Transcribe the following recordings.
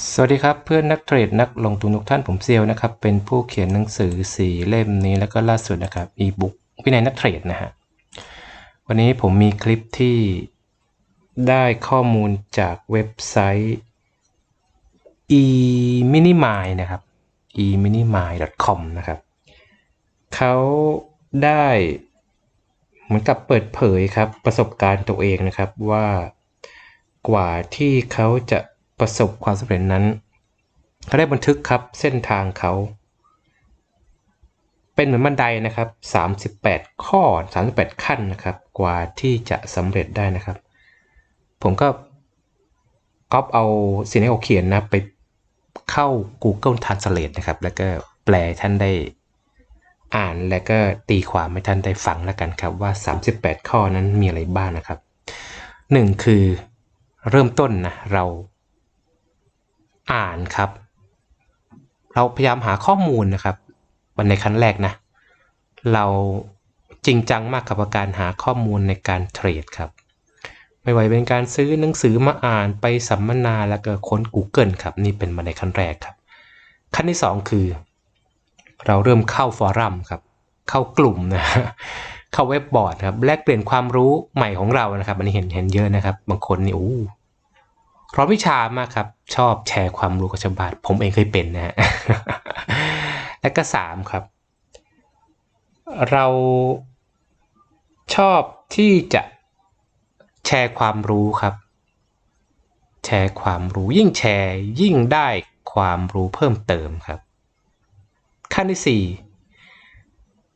สวัสดีครับเพื่อนนักเทรดนักลงทุนทุกท่านผมเซียวนะครับ เป็นผู้เขียนหนังสือสีเล่มนี้แล้วก็ล่าสุดนะครับอีบุ๊กวินัยนักเทรดนะฮะวันนี้ผมมีคลิปที่ได้ข้อมูลจากเว็บไซต์ e minimi นะครับ e minimi com นะครับเขาได้เหมือนกับเปิดเผยครับประสบการณ์ตัวเองนะครับว่ากว่าที่เขาจะ ประสบความสำเร็จนั้นเขาได้บันทึกครับเส้นทางเขา เป็นเหมือนบันไดนะครับ 38 ข้อ 38 ขั้นนะครับ กว่าที่จะสำเร็จได้นะครับ ผมก็ก๊อปเอาสิ่งที่เขาเขียนนะไปเข้า Google Translate นะครับ แล้วก็แปลท่านได้อ่านแล้วก็ตีความให้ท่านได้ฟังแล้วกันครับว่า 38 ข้อนั้นมีอะไรบ้างนะครับ 1 คือเริ่มต้นนะเรา อ่านครับ เราพยายามหาข้อมูลนะครับ วันในขั้นแรกนะ เราจริงจังมากกับการหาข้อมูลในการเทรดครับ ไม่ว่าเป็นการซื้อหนังสือมาอ่านไปสัมมนาแล้วก็ค้น Google ครับ นี่เป็นมาในขั้นแรกครับ ขั้นที่ 2 คือ เราเริ่มเข้าฟอรัมครับ เข้ากลุ่มนะเข้าเว็บบอร์ดครับแลกเปลี่ยนความรู้ใหม่ของเรานะครับ อันนี้เห็นเห็นเยอะนะครับ บางคนนี่โอ้ เพราะวิชามากครับ ชอบแชร์ความรู้กับชาวบ้านผมเองเคยเป็นนะฮะและก็สามครับ เราชอบที่จะแชร์ความรู้ครับ แชร์ความรู้ยิ่งแชร์ยิ่งได้ความรู้เพิ่มเติมครับ ขั้นที่สี่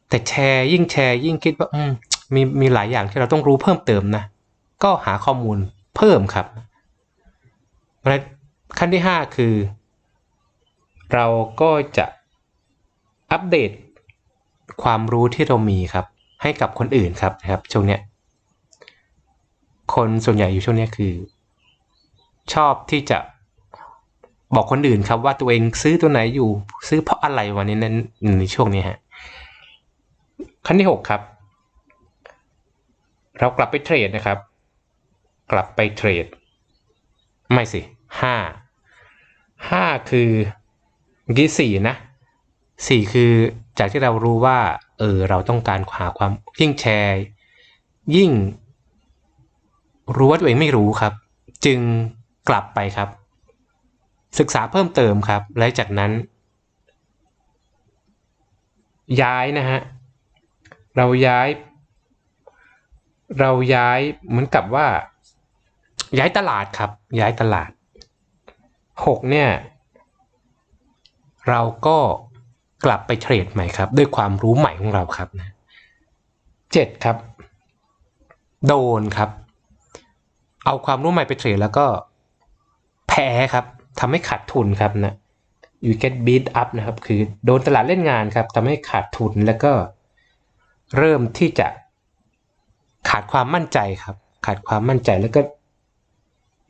แต่แชร์ยิ่งแชร์ยิ่งคิดว่าอืมมีมีหลายอย่างที่เราต้องรู้เพิ่มเติมนะ ก็หาข้อมูลเพิ่มครับ ขั้นที่ 5 คือ เราก็จะอัปเดตความรู้ที่เรามีครับ ให้กับคนอื่นครับนะครับช่วงเนี้ยคนส่วนใหญ่อยู่ช่วงนี้คือ ชอบที่จะบอกคนอื่นครับ ว่าตัวเองซื้อตัวไหนอยู่ ซื้อเพราะอะไรวันนี้นั้นในช่วงนี้ฮะขั้นที่6ครับ เรากลับไปเทรดนะครับ กลับไปเทรด ไม่สิ ห้าห้าคือเมื่อกี้สี่นะสี่คือจากที่เรารู้ว่า เออ เราต้องการหาความยิ่งแชร์ ยิ่งรู้ว่าตัวเองไม่รู้ครับ จึงกลับไปครับ ศึกษาเพิ่มเติมครับ และจากนั้น ย้ายนะฮะ เราย้าย เราย้ายเหมือนกับว่า ย้ายตลาดครับ ย้ายตลาด 6เนี่ยเราก็กลับไปเทรดใหม่ครับ ด้วยความรู้ใหม่ของเราครับนะเจ็ดครับ โดนครับ เอาความรู้ใหม่ไปเทรดแล้วก็แพ้ครับทำให้ขาดทุนครับนะ you get beat up นะครับ คือโดนตลาดเล่นงานครับทำให้ขาดทุนแล้วก็เริ่มที่จะขาดความมั่นใจครับ ขาดความมั่นใจแล้วก็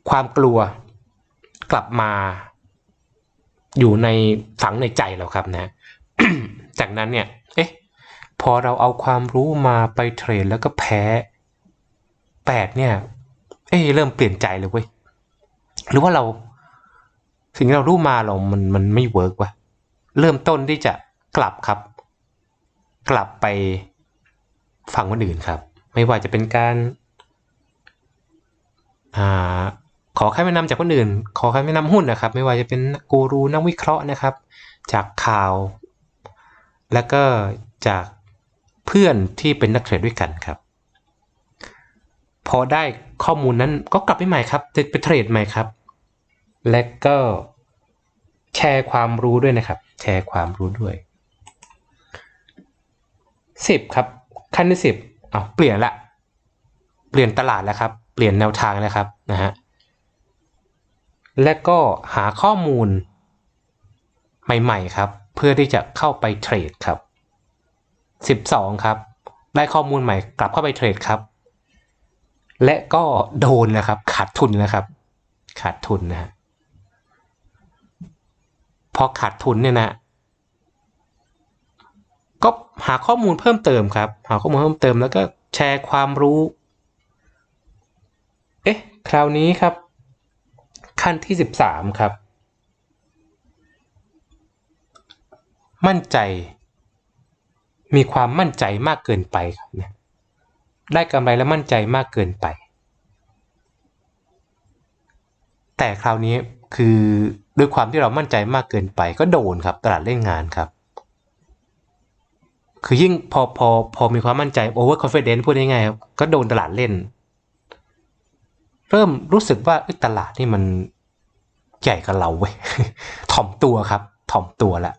ความกลัว กลับมาอยู่ในฝังในใจเราครับนะ จากนั้นเนี่ย เอ๊ะ พอเราเอาความรู้มาไปเทรดแล้วก็แพ้แปดเนี่ย เอ๊ะเริ่มเปลี่ยนใจเลยเว้ย หรือว่าเรา สิ่งที่เรารู้มาเรา มัน มันไม่เวิร์กวะเริ่มต้นที่จะกลับครับ กลับไปฝังคนอื่นครับ ไม่ว่าจะเป็นการ อ่า ขอคำแนะนำจากคนอื่น ขอคำแนะนำหุ้นนะครับ ไม่ว่าจะเป็นกูรูนักวิเคราะห์นะครับ จากข่าว แล้วก็จากเพื่อนที่เป็นนักเทรดด้วยกันครับ พอได้ข้อมูลนั้นก็กลับไปใหม่ครับไปเทรดใหม่ครับ และก็แชร์ความรู้ด้วยนะครับ แชร์ความรู้ด้วย 10 ครับ ขั้นที่10เอาเปลี่ยนละ เปลี่ยนตลาดแล้วครับ เปลี่ยนแนวทางแล้วครับนะฮะ และก็หาข้อมูลใหม่ๆครับ เพื่อที่จะเข้าไปเทรดครับ 12 ครับ ได้ข้อมูลใหม่กลับเข้าไปเทรดครับ และก็โดนนะครับ ขาดทุนนะครับ ขาดทุนนะพอขาดทุนเนี่ยนะก็หาข้อมูลเพิ่มเติมครับ หาข้อมูลเพิ่มเติมแล้วก็แชร์ความรู้ เอ๊ะ คราวนี้ครับ ขั้นที่ 13 ครับ มั่นใจ มีความมั่นใจมากเกินไปครับเนี่ยได้กำไรและมั่นใจมากเกินไป แต่คราวนี้คือด้วยความที่เรามั่นใจมากเกินไปก็โดนครับตลาดเล่นงานครับ คือยิ่งพอพอพอมีความมั่นใจโอเวอร์คอนฟ d e นซ์พูดง่ายๆครับก็โดนตลาดเล่น เริ่มรู้สึกว่าตลาดนี่มันใหญ่กับเราเว้ยถ่อมตัวครับ ถ่อมตัวละ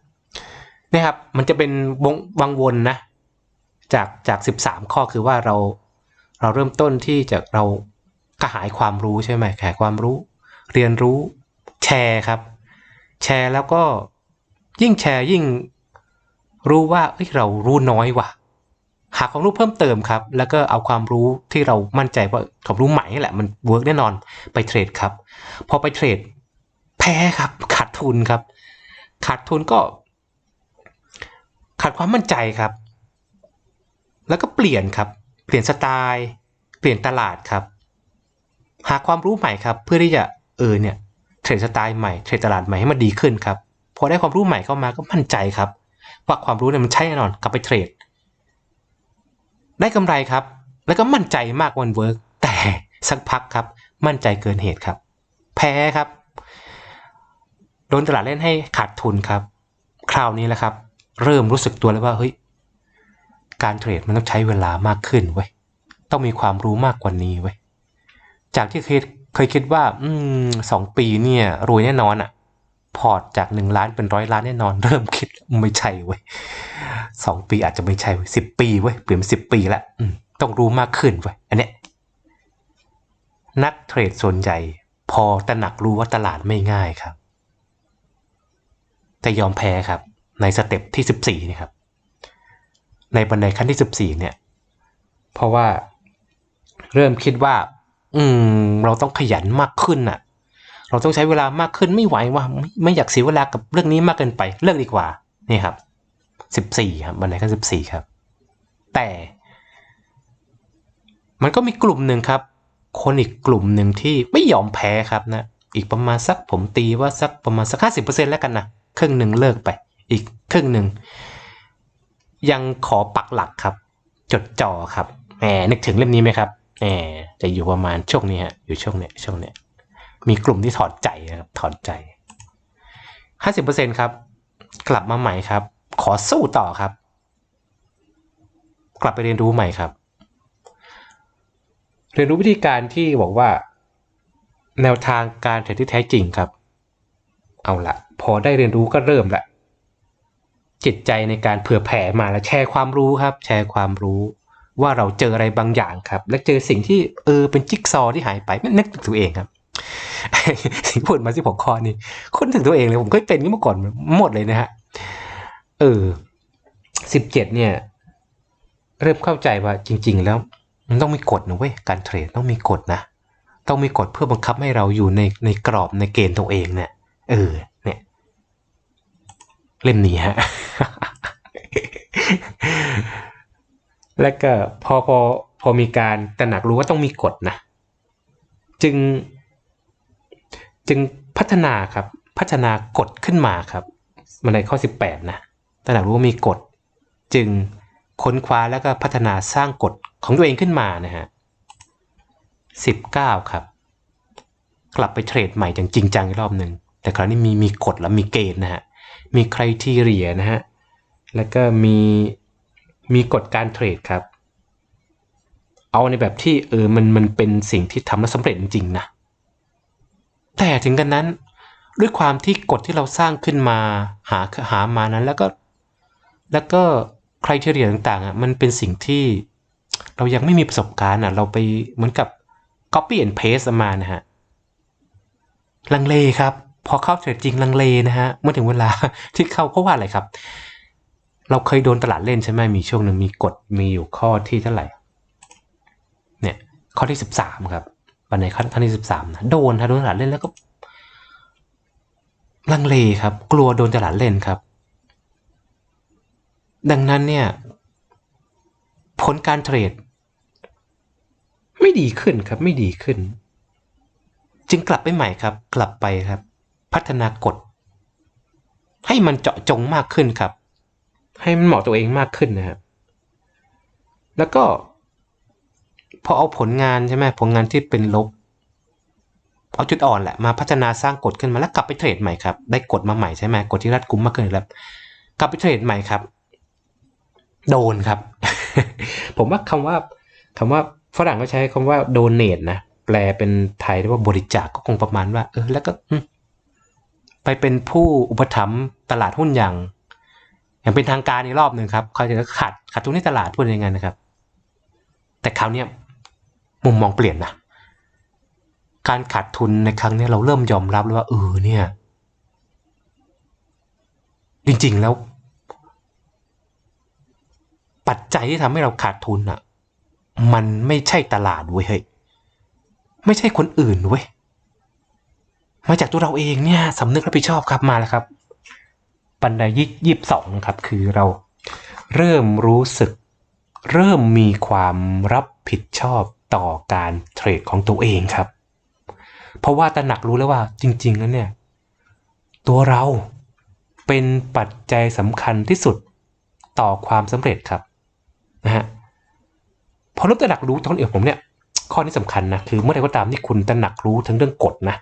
นี่ครับ มันจะเป็นวงวังวนนะ จากจากสิบสามข้อคือว่าเราเราเริ่มต้นที่จะเรากระหายความรู้ใช่ไหมกระความรู้ เรียนรู้แชร์ครับ แชร์แล้วก็ยิ่งแชร์ยิ่งรู้ว่าเอ้ยเรารู้น้อยว่ะ หาความรู้เพิ่มเติมครับ แล้วก็เอาความรู้ที่เรามั่นใจว่าความรู้ใหม่นี่แหละมันเวิร์กแน่นอนไปเทรดครับ พอไปเทรดแพ้ครับขาดทุนครับ ขาดทุนก็ขาดความมั่นใจครับ แล้วก็เปลี่ยนครับ เปลี่ยนสไตล์ เปลี่ยนตลาดครับ หาความรู้ใหม่ครับ เพื่อที่จะเออเนี่ยเทรดสไตล์ใหม่เทรดตลาดใหม่ให้มันดีขึ้นครับพอได้ความรู้ใหม่เข้ามาก็มั่นใจครับว่าความรู้เนี่ยมันใช่แน่นอนกลับไปเทรด ได้กำไรครับ แล้วก็มั่นใจมากวันเวิร์กแต่สักพักครับ มั่นใจเกินเหตุครับ แพ้ครับ โดนตลาดเล่นให้ขาดทุนครับ คราวนี้แหละครับ เริ่มรู้สึกตัวแล้วว่าเฮ้ยการเทรดมันต้องใช้เวลามากขึ้นเว้ยต้องมีความรู้มากกว่านี้เว้ยจากที่เคยเคยคิดว่า อืมสองปีเนี่ยรวยแน่นอนอะ พอร์ตจากหนึ่งล้านเป็นร้อยล้านแน่นอน เริ่มคิดไม่ใช่เว้ยสองปีอาจจะไม่ใช่สิบปีเว้ยเปลี่ยนเป็นสิบปีละต้องรู้มากขึ้นเว้ยอันเนี้ยนักเทรดส่วนใหญ่พอตระหนักรู้ว่าตลาดไม่ง่ายครับ แต่ยอมแพ้ครับ ในสเต็ปที่สิบสี่นี่ครับ ในบันไดขั้นที่สิบสี่เนี่ย เพราะว่าเริ่มคิดว่า อืม เราต้องขยันมากขึ้นน่ะ เราต้องใช้เวลามากขึ้นไม่ไหวว่าไม่อยากเสียเวลากับเรื่องนี้มากเกินไปเลิกดีกว่านี่ครับสิบสี่ครับบันไดขั้นสิบสี่ครับ แต่ มันก็มีกลุ่มหนึ่งครับ คนอีกกลุ่มหนึ่งที่ไม่ยอมแพ้ครับนะอีกประมาณสักผมตีว่าสักประมาณสักห้าสิบเปอร์เซ็นแล้วกันนะครึ่งหนึ่งเลิกไป อีกครึ่งหนึ่งยังขอปักหลักครับ จดจ่อครับแหมนึกถึงเล่มนี้ไหมครับแหมจะอยู่ประมาณช่วงนี้ฮะอยู่ช่วงเนี้ยช่วงเนี้ย มีกลุ่มที่ถอดใจนะครับถอดใจห้าสิบเปอร์เซ็นครับ กลับมาใหม่ครับ ขอสู้ต่อครับ กลับไปเรียนรู้ใหม่ครับ เรียนรู้วิธีการที่บอกว่า แนวทางการเทรดที่แท้จริงครับ เอาละพอได้เรียนรู้ก็เริ่มละจิตใจในการเผื่อแผ่มาแล้วแชร์ความรู้ครับ แชร์ความรู้ว่าเราเจออะไรบางอย่างครับ และเจอสิ่งที่เออเป็นจิ๊กซอว์ที่หายไปไม่นึกถึงตัวเองครับ สิ่งที่พูดมาที่ผมคอนี่คุ้นถึงตัวเองเลย ผมเคยเป็นนี้เมื่อก่อนหมดเลยนะฮะ เออสิบเจ็ดเนี่ย เริ่มเข้าใจว่าจริง ๆ แล้ว มันต้องมีกฎนะเว้ยการเทรดต้องมีกฎนะ ต้องมีกฎเพื่อบังคับให้เราอยู่ในในกรอบในเกณฑ์ตัวเองเนี่ยเออ เนี่ย เล่มนี้ฮะแล้วก็พอพอพอมีการตระหนักรู้ว่าต้องมีกฎนะ จึง จึงพัฒนาครับพัฒนากฎขึ้นมาครับมันในข้อ 18 นะตระหนักรู้ว่ามีกฎ จึงค้นคว้าแล้วก็พัฒนาสร้างกฎของตัวเองขึ้นมานะฮะ19 ครับ กลับไปเทรดใหม่อย่างจริงจังอีกรอบหนึ่งแต่คราวนี้มีมีกฎและมีเกณฑ์นะฮะมีใคุณทีเรียนะฮะแล้วก็มีมีกฎการเทรดครับ เอาในแบบที่เออมันมันเป็นสิ่งที่ทำแล้วสำเร็จจริงนะ แต่ถึงกันนั้น ด้วยความที่กฎที่เราสร้างขึ้นมาหาหามานั้นแล้วก็ แล้วก็คุณทีเรียต่างๆอะมันเป็นสิ่งที่เรายังไม่มีประสบการณ์อะ เราไปเหมือนกับ copy and paste มานะฮะลังเลครับ พอเข้าเทรดจริงลังเลนะฮะเมื่อถึงเวลาที่เข้าเพราะว่าอะไรครับ เราเคยโดนตลาดเล่นใช่ไหมมีช่วงหนึ่งมีกฎมีอยู่ข้อที่เท่าไหร่ เนี่ย ข้อที่สิบสามครับ บันไดขั้นขั้นที่สิบสามนะโดนฮะโดนตลาดเล่นแล้วก็ ลังเลครับ กลัวโดนตลาดเล่นครับ ดังนั้นเนี่ย ผลการเทรด ไม่ดีขึ้นครับ ไม่ดีขึ้น จึงกลับไปใหม่ครับ กลับไปครับ พัฒนากฎให้มันเจาะจงมากขึ้นครับ ให้มันเหมาะตัวเองมากขึ้นนะครับแล้วก็ พอเอาผลงานใช่ไหมผลงานที่เป็นลบ เอาจุดอ่อนแหละมาพัฒนาสร้างกฎขึ้นมาแล้วกลับไปเทรดใหม่ครับ ได้กฎมาใหม่ใช่ไหมกฎที่รัดกุมมากขึ้นแล้วกลับไปเทรดใหม่ครับ โดนครับ ผมว่าคำว่าคำว่าฝรั่งก็ใช้คำว่า donate นะแปลเป็นไทยเรียกว่าบริจาคก็คงประมาณว่า เออแล้วก็ไปเป็นผู้อุปถัมภ์ตลาดหุ้นอย่าง อย่างเป็นทางการในรอบหนึ่งครับเขาจะขาดขาดทุนในตลาดพูดยังไงนะครับ แต่คราวนี้ มุมมองเปลี่ยนนะการขาดทุนในครั้งนี้เราเริ่มยอมรับแล้วว่าเออเนี่ย จริงๆแล้ว ปัจจัยที่ทำให้เราขาดทุนอะ มันไม่ใช่ตลาดเว้ยเฮ้ยไม่ใช่คนอื่นเว้ยมาจากตัวเราเองเนี่ยสำนึกรับผิดชอบครับมาแล้วครับ ปันไดยี่ยี่สิบสองครับ คือเราเริ่มรู้สึก เริ่มมีความรับผิดชอบ ต่อการเทรดของตัวเองครับ เพราะว่าตระหนักรู้แล้วว่าจริงๆแล้วเนี่ย ตัวเราเป็นปัจจัยสำคัญที่สุดต่อความสำเร็จครับนะฮะพอเริ่มตระหนักรู้ตอนเอกผมเนี่ย ข้อนี้สำคัญนะคือเมื่อใดก็ตามที่คุณตระหนักรู้ถึงเรื่องกฎนะ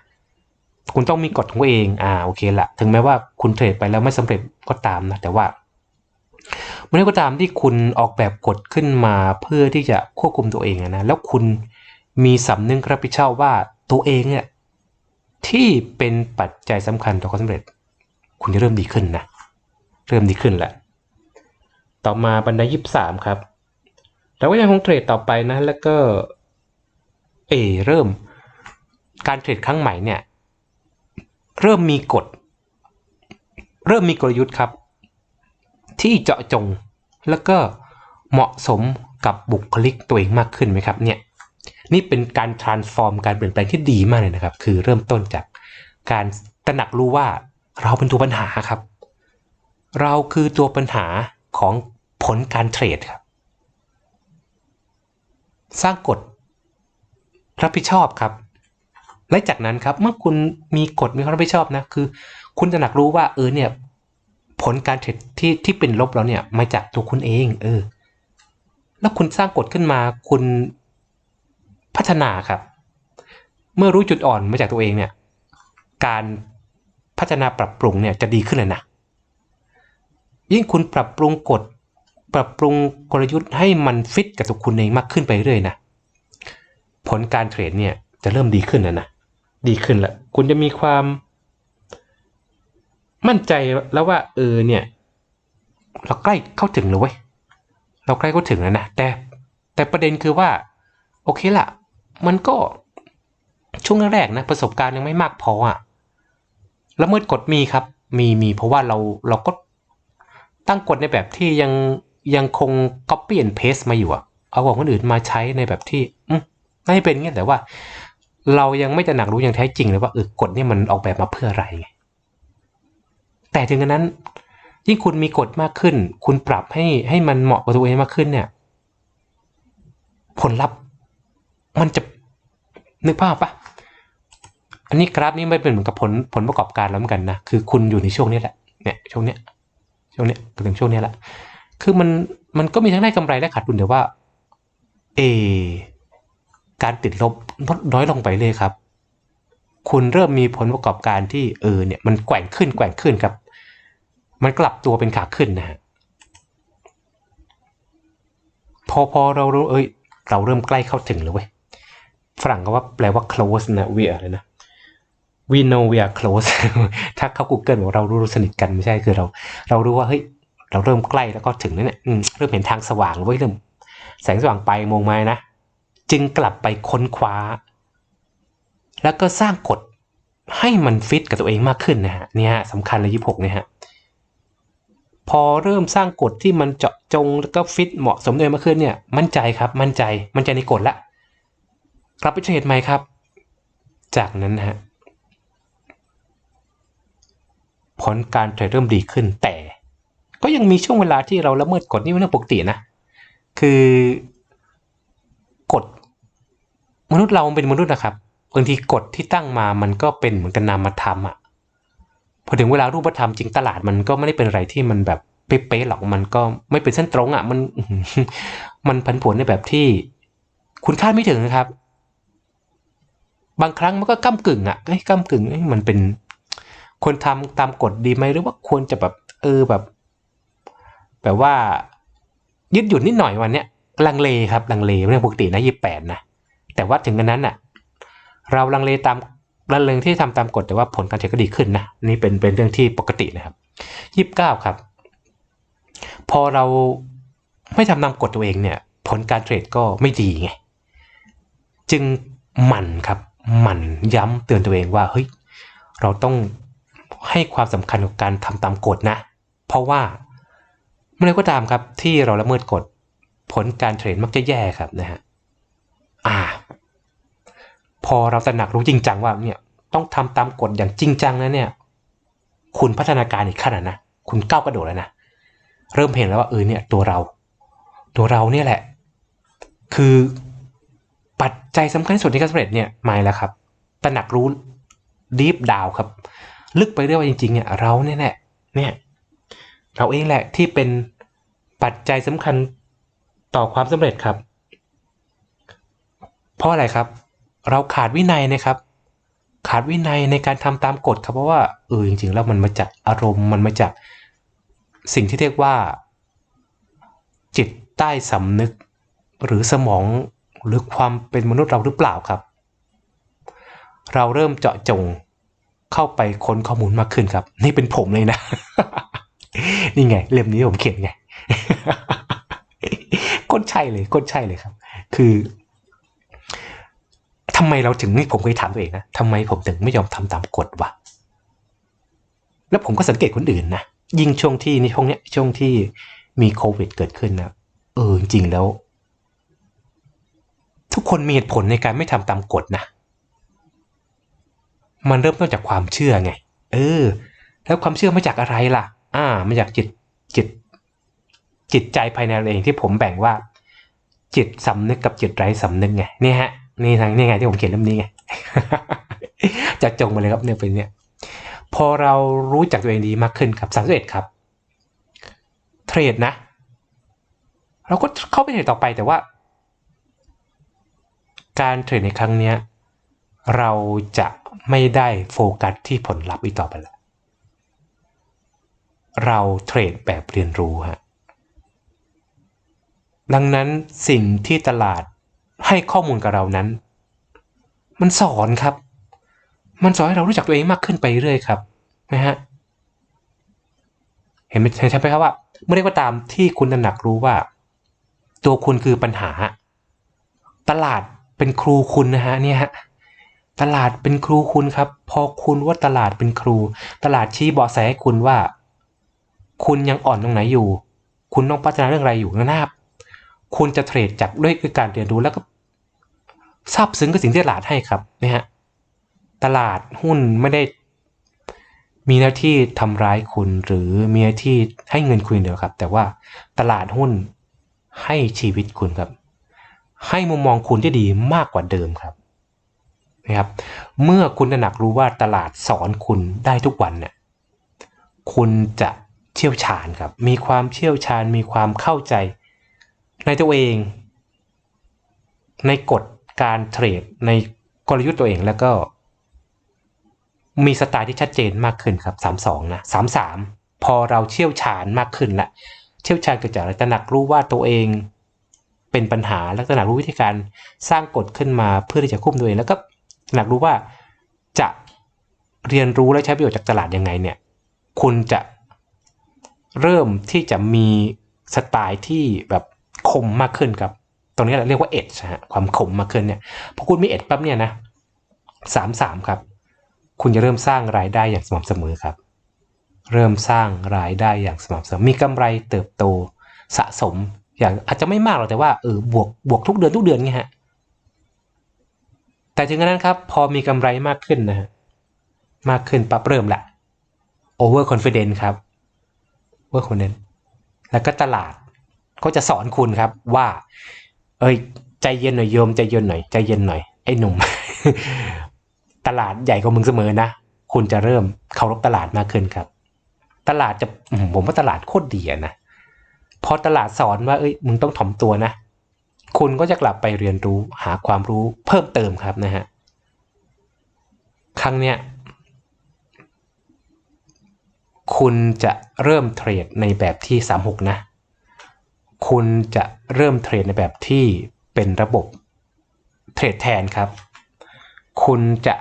คุณต้องมีกฎของตัวเองอ่าโอเคละถึงแม้ว่าคุณเทรดไปแล้วไม่สำเร็จก็ตามนะแต่ว่า เมื่อใดก็ตามที่คุณออกแบบกฎขึ้นมาเพื่อที่จะควบคุมตัวเองนะแล้วคุณมีสำนึกรับผิดชอบว่าตัวเองเนี่ยที่เป็นปัจจัยสำคัญต่อความสำเร็จ คุณจะเริ่มดีขึ้นนะเริ่มดีขึ้นแหละต่อมาบันไดยี่สามครับเราก็ยังคงเทรดต่อไปนะแล้วก็เอเริ่มการเทรดครั้งใหม่เนี่ย เริ่มมีกฎ เริ่มมีกลยุทธ์ครับ ที่เจาะจง แล้วก็เหมาะสมกับบุคลิกตัวเองมากขึ้นไหมครับเนี่ยนี่เป็นการ transform การเปลี่ยนแปลงที่ดีมากเลยนะครับ คือเริ่มต้นจากการตระหนักรู้ว่าเราเป็นตัวปัญหาครับ เราคือตัวปัญหาของผลการเทรดครับ สร้างกฎรับผิดชอบครับ และจากนั้นครับเมื่อคุณมีกฎมีความรับผิดชอบนะคือ คุณจะหนักรู้ว่าเออเนี่ย ผลการเทรดที่ที่เป็นลบแล้วเนี่ยมาจากตัวคุณเองเออ แล้วคุณสร้างกฎขึ้นมาคุณพัฒนาครับ เมื่อรู้จุดอ่อนมาจากตัวเองเนี่ย การพัฒนาปรับปรุงเนี่ยจะดีขึ้นเลยนะยิ่งคุณปรับปรุงกฎปรับปรุงกลยุทธ์ให้มันฟิตกับตัวคุณเองมากขึ้นไปเรื่อยนะผลการเทรดเนี่ยจะเริ่มดีขึ้นแล้วนะดีขึ้นล้วคุณจะมีความ มั่นใจแล้วว่าเออเนี่ย เราใกล้เข้าถึงแล้วเว้ยเราใกล้เข้าถึงแล้วนะแต่แต่ประเด็นคือว่า โอเคละมันก็ช่วงแรกๆนะประสบการณ์ยังไม่มากพออะแล้วเมื่อกฎมีครับ มีมีเพราะว่าเราเราก็ตั้งกฎในแบบที่ยังยังคง copy and paste มาอยู่อะเอาของคนอื่นมาใช้ในแบบที่อืมน่เป็นอย่างนี้แต่ว่า เรายังไม่จะหนักรู้อย่างแท้จริงเลยว่าเออกฎนี่มันออกแบบมาเพื่ออะไรไง แต่ถึงกระนั้นยิ่งคุณมีกฎมากขึ้น คุณปรับให้ให้มันเหมาะกับตัวเองมากขึ้นเนี่ย ผลลัพธ์มันจะนึกภาพปะอันนี้กราฟนี้ไม่เป็นเหมือนกับผลผลประกอบการแล้วเหมือนกันนะคือคุณอยู่ในช่วงนี้แหละเนี่ยช่วงเนี้ยช่วงเนี้ยถึงช่วงเนี้ยแหละคือมันมันก็มีทั้งได้กำไรและขาดทุนแต่ว่า เอ การติดลบลดน้อยลงไปเลยครับ คุณเริ่มมีผลประกอบการที่เออเนี่ยมันแกว่งขึ้นแกว่งขึ้นครับ มันกลับตัวเป็นขาขึ้นนะฮะพอพอเรารู้เอ้ย เราเริ่มใกล้เข้าถึงแล้วเว้ยฝรั่งก็ว่าแปลว่า close นะ we are เลยนะ we know we are close ถ้าเขา Google บอกเรารู้สนิทกันไม่ใช่คือเรา เรารู้ว่าเฮ้ยเราเริ่มใกล้แล้วก็ถึงแล้วเนี่ยเริ่มเห็นทางสว่างแล้วเว้ยเริ่มแสงสว่างไปมองมานะ จึงกลับไปค้นคว้า แล้วก็สร้างกฎให้มันฟิตกับตัวเองมากขึ้นนะฮะเนี่ยสำคัญเลยยี่หกเนี่ยฮะ พอเริ่มสร้างกฎที่มันเจาะจงแล้วก็ฟิตเหมาะสมด้วยมากขึ้นเนี่ย มั่นใจครับ มั่นใจ มั่นใจในกฎละกลับไปเทรดไหมครับ จากนั้นฮะผลการเทรดเริ่มดีขึ้น แต่ ก็ยังมีช่วงเวลาที่เราละเมิดกฎนี่เป็นเรื่องปกตินะ คือกฎมนุษย์เราเป็นมนุษย์นะครับบางทีกฎที่ตั้งมามันก็เป็นเหมือนกันนามธรรมอะ พอถึงเวลารูปธรรมจริงตลาดมันก็ไม่ได้เป็นอะไรที่มันแบบเป๊ะๆหรอกมันก็ไม่เป็นเส้นตรงอะ มันมันผันผวนในแบบที่ คุณคาดไม่ถึงนะครับ บางครั้งมันก็ก้ากึ่งอะเอ้ก้ากึ่งเอ้มันเป็นควรทำตามกฎดีไหมหรือว่าควรจะแบบเออแบบ แบบว่า ยืดหยุ่นนิดหน่อยวันเนี้ยลังเลครับลังเลเรื่องปกตินะยี่แปดนะแต่ว่าถึงกันนั้นอะ เราลังเลตาม ลังที่ทำตามกฎแต่ว่าผลการเทรดก็ดีขึ้นนะนี่เป็นเป็นเรื่องที่ปกตินะครับยี่สิบเก้าครับ พอเราไม่ทำตามกฎตัวเองเนี่ย ผลการเทรดก็ไม่ดีไงจึงหมั่นครับหมั่นย้ำเตือนตัวเองว่าเฮ้ยเราต้องให้ความสำคัญกับการทำตามกฎนะ เพราะว่าเมื่อไรก็ตามครับที่เราละเมิดกฎผลการเทรดมักจะแย่ครับนะฮะ พอเราตระหนักรู้จริงจังว่าเนี่ยต้องทำตามกฎอย่างจริงจังนะเนี่ย คุณพัฒนาการอีกขั้นนะคุณก้าวกระโดดแล้วนะเริ่มเห็นแล้วว่าเออเนี่ยตัวเรา ตัวเราเนี่ยแหละ คือปัจจัยสำคัญที่สุดในการสำเร็จเนี่ยมาแล้วครับตระหนักรู้ดีฟดาวครับ ลึกไปเรื่อยว่าจริงๆเนี่ยเราเนี่ยแหละเนี่ยเราเองแหละที่เป็นปัจจัยสำคัญต่อความสำเร็จครับ เพราะอะไรครับ เราขาดวินัยนะครับ ขาดวินัยในการทำตามกฎครับเพราะว่าเออจริงๆแล้วมันมาจากอารมณ์มันมาจากสิ่งที่เรียกว่า จิตใต้สำนึก หรือสมองหรือความเป็นมนุษย์เราหรือเปล่าครับ เราเริ่มเจาะจงเข้าไปค้นข้อมูลมากขึ้นครับ นี่เป็นผมเลยนะ นี่ไง เล่มนี้ผมเขียนไงก้นใช่เลยก้นใช่เลยครับ คือ ทำไมเราถึงนี่ผมเคยถามตัวเองนะทำไมผมถึงไม่ยอมทำตามกฎวะแล้วผมก็สังเกตคนอื่นนะยิ่งช่วงที่ในช่วงเนี้ยช่วงที่มีโควิดเกิดขึ้นนะเออจริงๆแล้ว ทุกคนมีเหตุผลในการไม่ทำตามกฎนะมันเริ่มต้นจากความเชื่อไง เออ แล้วความเชื่อมาจากอะไรล่ะ อ่ามาจากจิตจิต จิตใจภายในเราเองที่ผมแบ่งว่า จิตสำนึกกับจิตไร้สำนึกไงนี่ฮะ นี่ทางนี่ไงที่ผมเขียนเล่มนี้ไงจะจงมาเลยครับเนี่ยเป็นเนี่ยพอเรารู้จักตัวเองดีมากขึ้นครับสามสิบเอ็ดครับเทรดนะ เราก็เข้าไปเทรดต่อไปแต่ว่า การเทรดในครั้งเนี้ยเราจะไม่ได้โฟกัสที่ผลลัพธ์อีกต่อไปแล้วเราเทรดแบบเรียนรู้ฮะดังนั้นสิ่งที่ตลาด ให้ข้อมูลกับเรานั้น มันสอนครับ มันสอนให้เรารู้จักตัวเองมากขึ้นไปเรื่อยครับนะฮะเห็นไหมใช่ไหมครับว่าเมื่อใดก็ตามที่คุณตระหนักรู้ว่า ตัวคุณคือปัญหา ตลาดเป็นครูคุณนะฮะเนี่ยฮะตลาดเป็นครูคุณครับ พอคุณว่าตลาดเป็นครู ตลาดชี้เบาะแสให้คุณว่า คุณยังอ่อนตรงไหนอยู่ คุณต้องพัฒนาเรื่องอะไรอยู่นะ คุณจะเทรดจากด้วยการเรียนรู้แล้วก็ซาบซึ้งกับสิ่งที่ตลาดให้ครับนะฮะตลาดหุ้นไม่ได้มีหน้าที่ทำร้ายคุณหรือมีหน้าที่ให้เงินคุณเดียวครับ แต่ว่าตลาดหุ้นให้ชีวิตคุณครับ ให้มุมมองคุณที่ดีมากกว่าเดิมครับนะครับเมื่อคุณตระหนักรู้ว่าตลาดสอนคุณได้ทุกวันเนี่ยคุณจะเชี่ยวชาญครับ มีความเชี่ยวชาญมีความเข้าใจ ในตัวเอง ในกฎการเทรดในกลยุทธ์ตัวเองแล้วก็ มีสไตล์ที่ชัดเจนมากขึ้นครับ32นะ33พอเราเชี่ยวชาญมากขึ้นละเชี่ยวชาญเกิดจากอะไรตระหนักรู้ว่าตัวเองเป็นปัญหาและตระหนักรู้วิธีการสร้างกฎขึ้นมาเพื่อที่จะควบคุมตัวเองแล้วก็หนักรู้ว่าจะเรียนรู้และใช้ประโยชน์จากตลาดยังไงเนี่ย คุณจะเริ่มที่จะมีสไตล์ที่แบบ คมมากขึ้นครับ ตรงนี้เราเรียกว่าเอ็ดฮะความคมมากขึ้นเนี่ยพอคุณมีเอ็ดปั๊บเนี่ยนะสามสามครับ คุณจะเริ่มสร้างรายได้อย่างสม่ำเสมอครับ เริ่มสร้างรายได้อย่างสม่ำเสมอ มีกำไรเติบโตสะสม อย่างอาจจะไม่มากหรอกแต่ว่าเออบวกบวกทุกเดือนทุกเดือนไงฮะแต่ถึงกระนั้นครับ พอมีกำไรมากขึ้นนะฮะมากขึ้นปั๊บเริ่มละ over confidence ครับ over confidence แล้วก็ตลาด ก็จะสอนคุณครับว่า เอ้ยใจเย็นหน่อยโยมใจเย็นหน่อยใจเย็นหน่อยไอ้หนุ่ม ตลาดใหญ่กว่ามึงเสมอนะคุณจะเริ่มเคารพตลาดมากขึ้นครับ ตลาดจะผมว่าตลาดโคตรดีนะพอตลาดสอนว่าเอ้ยมึงต้องถ่อมตัวนะคุณก็จะกลับไปเรียนรู้หาความรู้เพิ่มเติมครับนะฮะครั้งเนี้ยคุณจะเริ่มเทรดในแบบที่ 36 นะ คุณจะเริ่มเทรดในแบบที่เป็นระบบเทรดแทนครับ คุณจะ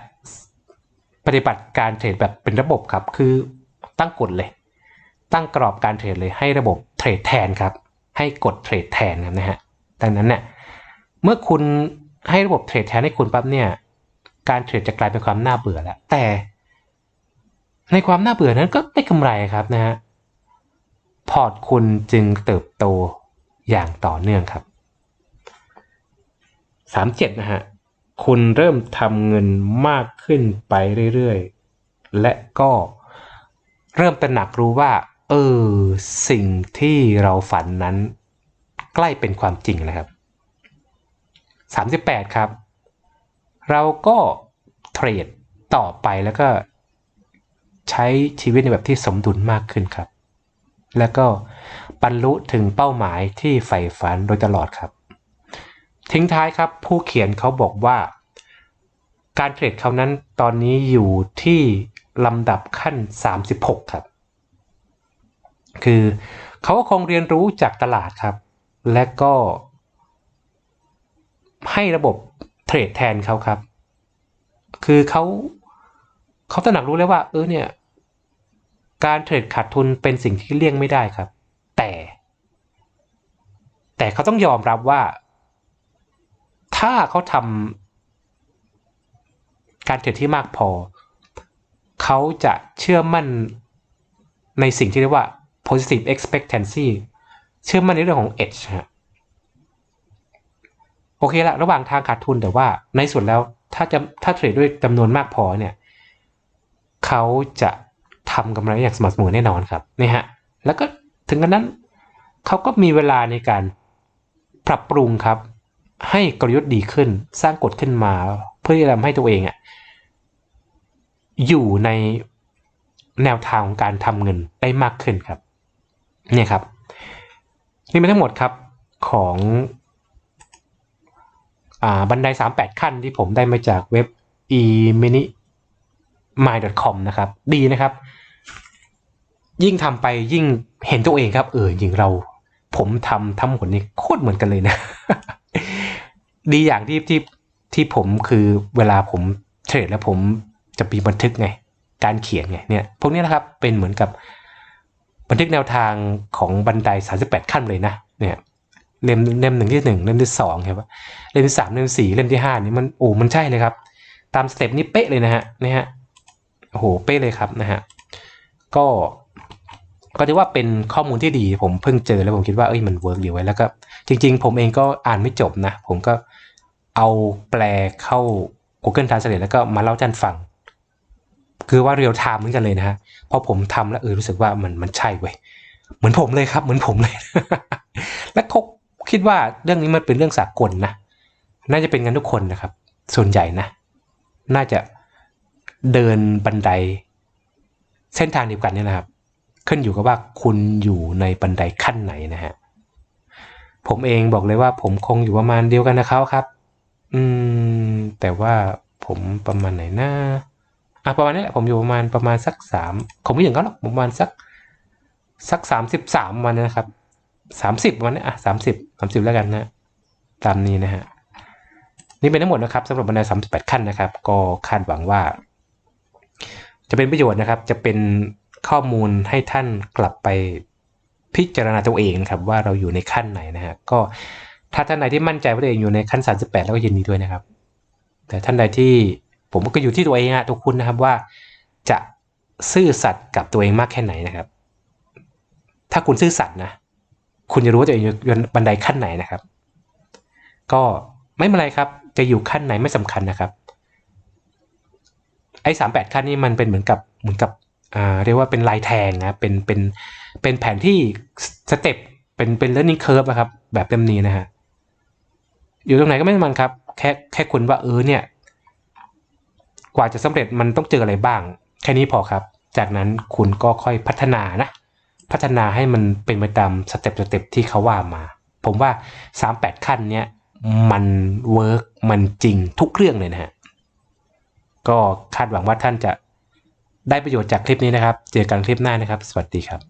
ปฏิบัติการเทรดแบบเป็นระบบครับ คือตั้งกฎเลย ตั้งกรอบการเทรดเลยให้ระบบเทรดแทนครับ ให้กดเทรดแทนครับนะฮะ ดังนั้นเนี่ยเมื่อคุณให้ระบบเทรดแทนให้คุณปั๊บเนี่ยการเทรดจะกลายเป็นความน่าเบื่อแล้ว แต่ ในความน่าเบื่อนั้นก็ได้กำไรครับนะฮะ พอร์ตคุณจึงเติบโต อย่างต่อเนื่องครับ 37 นะฮะ คุณเริ่มทำเงินมากขึ้นไปเรื่อยๆ และก็เริ่มตระหนักรู้ว่า เออ สิ่งที่เราฝันนั้น ใกล้เป็นความจริงแล้วครับ 38 ครับ เราก็เทรดต่อไปแล้วก็ใช้ชีวิตในแบบที่สมดุลมากขึ้นครับ แล้วก็ รรลุถึงเป้าหมายที่ใฝ่ฝันโดยตลอดครับ ทิ้งท้ายครับ ผู้เขียนเขาบอกว่า การเทรดเขานั้นตอนนี้อยู่ที่ลำดับขั้น 36 ครับ คือเขาก็คงเรียนรู้จากตลาดครับ และก็ให้ระบบเทรดแทนเขาครับ คือเขาเขาตระหนักรู้แล้วว่า เออเนี่ย การเทรดขาดทุนเป็นสิ่งที่เลี่ยงไม่ได้ครับ แต่เขาต้องยอมรับว่า ถ้าเขาทำการเทรดที่มากพอ เขาจะเชื่อมั่นในสิ่งที่เรียกว่า positive expectancy เชื่อมั่นในเรื่องของ edge ฮะโอเคละระหว่างทางขาดทุนแต่ว่าในส่วนแล้วถ้าจะถ้าเทรดด้วยจำนวนมากพอเนี่ย เขาจะทำกำไรอย่างสม่ำเสมอแน่นอนครับนี่ฮะแล้วก็ถึงกันนั้นเขาก็มีเวลาในการ ปรับปรุงครับ ให้กลยุทธ์ดีขึ้น สร้างกฎขึ้นมา เพื่อที่จะทำให้ตัวเองอะอยู่ในแนวทางของการทำเงินได้มากขึ้นครับ เนี่ยครับ นี่เป็นทั้งหมดครับของอบันได 38 ขั้นที่ผมได้มาจากเว็บ e mini my.com นะครับ ดีนะครับ ยิ่งทำไปยิ่งเห็นตัวเองครับ เออยิงเรา ผมทำทั้งหมดนี่โคตรเหมือนกันเลยนะ ดีอย่างที่ที่ที่ผมคือเวลาผมเทรดแล้วผมจะมีบันทึกไง การเขียนไงเนี่ยพวกนี้นะครับเป็นเหมือนกับบันทึกแนวทางของบันได 38 ขั้นเลยนะ เนี่ยเล่มเล่มหนึ่งที่หนึ่งเล่มที่สองครับเล่มที่สามเล่มสี่เล่มที่ห้านี่มันโอ้มันใช่เลยครับ ตามสเต็ปนี้เป๊ะเลยนะฮะนี่ฮะโอ้โหเป๊ะเลยครับนะฮะก็ ก็ถือว่าเป็นข้อมูลที่ดี ผมเพิ่งเจอแล้วผมคิดว่าเอ้ยมันเวิร์กดีไว้แล้วก็จริง ๆ ผมเองก็อ่านไม่จบนะ ผมก็เอาแปลเข้า Google Translate แล้วก็มาเล่าท่านฟัง คือว่าเรียลไทม์เหมือนกันเลยนะฮะพอผมทำแล้วเออรู้สึกว่ามันมันใช่เว้ยเหมือนผมเลยครับ เหมือนผมเลย และเขาคิดว่าเรื่องนี้มันเป็นเรื่องสากลนะน่าจะเป็นกันทุกคนนะครับ ส่วนใหญ่นะ น่าจะเดินบันได เส้นทางเดียวกันเนี่ยนะครับ ขึ้นอยู่กับว่าคุณอยู่ในบันไดขั้นไหนนะฮะผมเองบอกเลยว่า ผมคงอยู่ประมาณเดียวกันนะเขาครับ อืม แต่ว่าผมประมาณไหนนะอะประมาณนี้แหละผมอยู่ประมาณประมาณสักสามผมไม่ถึงเขาหรอกประมาณสักสักสามสิบสามวันนะครับสามสิบวันนี้อะสามสิบสามสิบแล้วกันนะตามนี้นะฮะนี่เป็นทั้งหมดนะครับสำหรับบันไดสามสิบแปดขั้นนะครับ ก็คาดหวังว่า จะเป็นประโยชน์นะครับ จะเป็น ข้อมูลให้ท่านกลับไปพิจารณาตัวเองครับว่าเราอยู่ในขั้นไหนนะฮะก็ถ้าท่านใดที่มั่นใจว่าตัวเองอยู่ในขั้นสามสิบแปดแล้วก็ยินดีด้วยนะครับ แต่ท่านใดที่ผมก็อยู่ที่ตัวเองอะทุกคุณนะครับว่าจะซื่อสัตย์กับตัวเองมากแค่ไหนนะครับ ถ้าคุณซื่อสัตย์นะ คุณจะรู้ว่าตัวเองอยู่บันไดขั้นไหนนะครับ ก็ไม่เป็นไรครับ จะอยู่ขั้นไหนไม่สำคัญนะครับ ไอ้สามแปดขั้นนี้มันเป็นเหมือนกับเหมือนกับ เรียกว่าเป็นลายแทงนะเป็นเป็นเป็นแผนที่สเต็ปเป็นเป็น learning curve นะครับ แบบเต็มนี้นะฮะอยู่ตรงไหนก็ไม่สำคัญครับ แค่แค่คุณว่าเออเนี่ย กว่าจะสำเร็จมันต้องเจออะไรบ้าง แค่นี้พอครับ จากนั้นคุณก็ค่อยพัฒนานะ พัฒนาให้มันเป็นไปตามสเต็ปสเต็ปที่เขาว่ามา ผมว่า 38 ขั้นเนี่ยมันเวิร์กมันจริงทุกเรื่องเลยนะฮะ ก็คาดหวังว่าท่านจะ ได้ประโยชน์จากคลิปนี้นะครับ เจอกันคลิปหน้านะครับ สวัสดีครับ